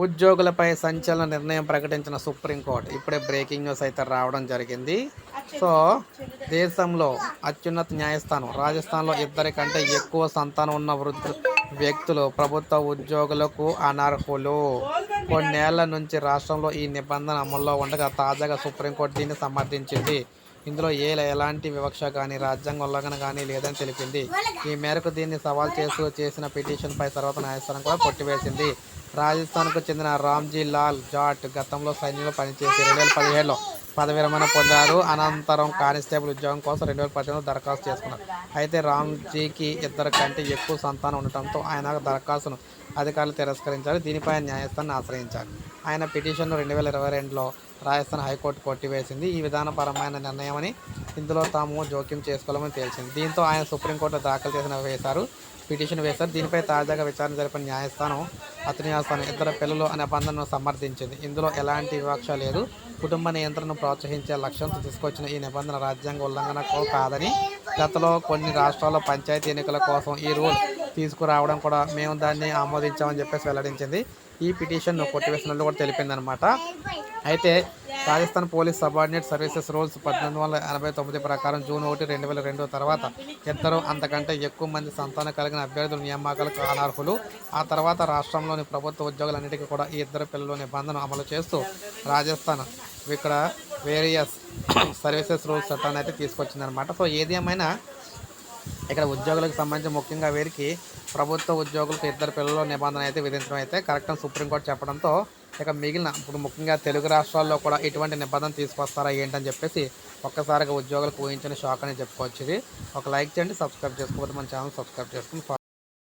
ఉద్యోగులపై సంచలన నిర్ణయం ప్రకటించిన సుప్రీంకోర్టు ఇప్పుడే బ్రేకింగ్ న్యూస్ అయితే రావడం జరిగింది. సో దేశంలో అత్యున్నత న్యాయస్థానం రాజస్థాన్లో ఇద్దరికంటే ఎక్కువ సంతానం ఉన్న వృద్ధు వ్యక్తులు ప్రభుత్వ ఉద్యోగులకు అనర్హులు. కొన్నేళ్ళ నుంచి రాష్ట్రంలో ఈ నిబంధన అమల్లో ఉండగా తాజాగా సుప్రీంకోర్టు దీన్ని సమర్థించింది. ఇందులో ఏ ఎలాంటి వివక్ష కానీ రాజ్యాంగ ఉల్లంఘన కానీ లేదని తెలిపింది. ఈ మేరకు దీన్ని సవాల్ చేస్తూ చేసిన పిటిషన్పై తర్వాత న్యాయస్థానం కూడా కొట్టివేసింది. రాజస్థాన్కు చెందిన రామ్జీ లాల్ జాట్ గతంలో సైన్యంలో పనిచేసి రెండు వేల పదిహేడులో పదవి విరమణ పొందారు. అనంతరం కానిస్టేబుల్ ఉద్యోగం కోసం రెండు వేల పద్దెనిమిదిలో దరఖాస్తు చేసుకున్నారు. అయితే రామ్జీకి ఇద్దరు కంటే ఎక్కువ సంతానం ఉండటంతో ఆయన దరఖాస్తును అధికారులు తిరస్కరించారు. దీనిపై న్యాయస్థానాన్ని ఆశ్రయించారు. ఆయన పిటిషన్ను రెండు వేల ఇరవై రెండులో రాజస్థాన్ హైకోర్టు కొట్టివేసింది. ఈ విధానపరమైన నిర్ణయమని ఇందులో తాము జోక్యం చేసుకోవాలని తేల్చింది. దీంతో ఆయన సుప్రీంకోర్టులో దాఖలు చేసిన వేశారు. పిటిషన్ వేశారు. దీనిపై తాజాగా విచారణ జరిపిన న్యాయస్థానం అతని ఇద్దరు పిల్లలు అనే బంధనను సమర్థించింది. ఇందులో ఎలాంటి వివక్ష లేదు. కుటుంబ నియంత్రణను ప్రోత్సహించే లక్ష్యంతో తీసుకొచ్చిన ఈ నిబంధన రాజ్యాంగ ఉల్లంఘనకు కాదని గతంలో కొన్ని రాష్ట్రాల్లో పంచాయతీ ఎన్నికల కోసం ఈ రూల్ తీసుకురావడం కూడా మేము దాన్ని ఆమోదించామని చెప్పేసి వెల్లడించింది. ఈ పిటిషన్ను కొట్టివేసినట్లు కూడా తెలిపిందనమాట అయితే Rajasthan police subordinate services rules పద్దెనిమిది వందల ఎనభై తొమ్మిది ప్రకారం జూన్ ఒకటి రెండు వేల రెండు తర్వాత ఇద్దరు అంతకంటే ఎక్కువ మంది సంతానం కలిగిన అభ్యర్థుల నియామకాలకు అనర్హులు. ఆ తర్వాత రాష్ట్రంలోని ప్రభుత్వ ఉద్యోగులన్నిటికీ కూడా ఈ ఇద్దరు పిల్లల నిబంధన అమలు చేస్తూ రాజస్థాన్ ఇక్కడ వేరియస్ సర్వీసెస్ రూల్స్ చట్టాన్ని అయితే తీసుకొచ్చిందనమాట సో ఏది ఏమైనా ఇక్కడ ఉద్యోగులకు సంబంధించి ముఖ్యంగా వీరికి ప్రభుత్వ ఉద్యోగులకు ఇద్దరు పిల్లల నిబంధన అయితే విధించడం అయితే కరెక్ట్ అని సుప్రీంకోర్టు చెప్పడంతో ఇక మిగిలిన ఇప్పుడు ముఖ్యంగా తెలుగు రాష్ట్రాల్లో కూడా ఇటువంటి నిబంధన తీసుకొస్తారా ఏంటని చెప్పేసి ఒక్కసారిగా ఉద్యోగులకు ఊహించిన షాక్ అని చెప్పుకోవచ్చు ఇది. ఒక లైక్ చేయండి సబ్స్క్రైబ్ చేసుకోవద్దు మన ఛానల్ సబ్స్క్రైబ్ చేసుకుని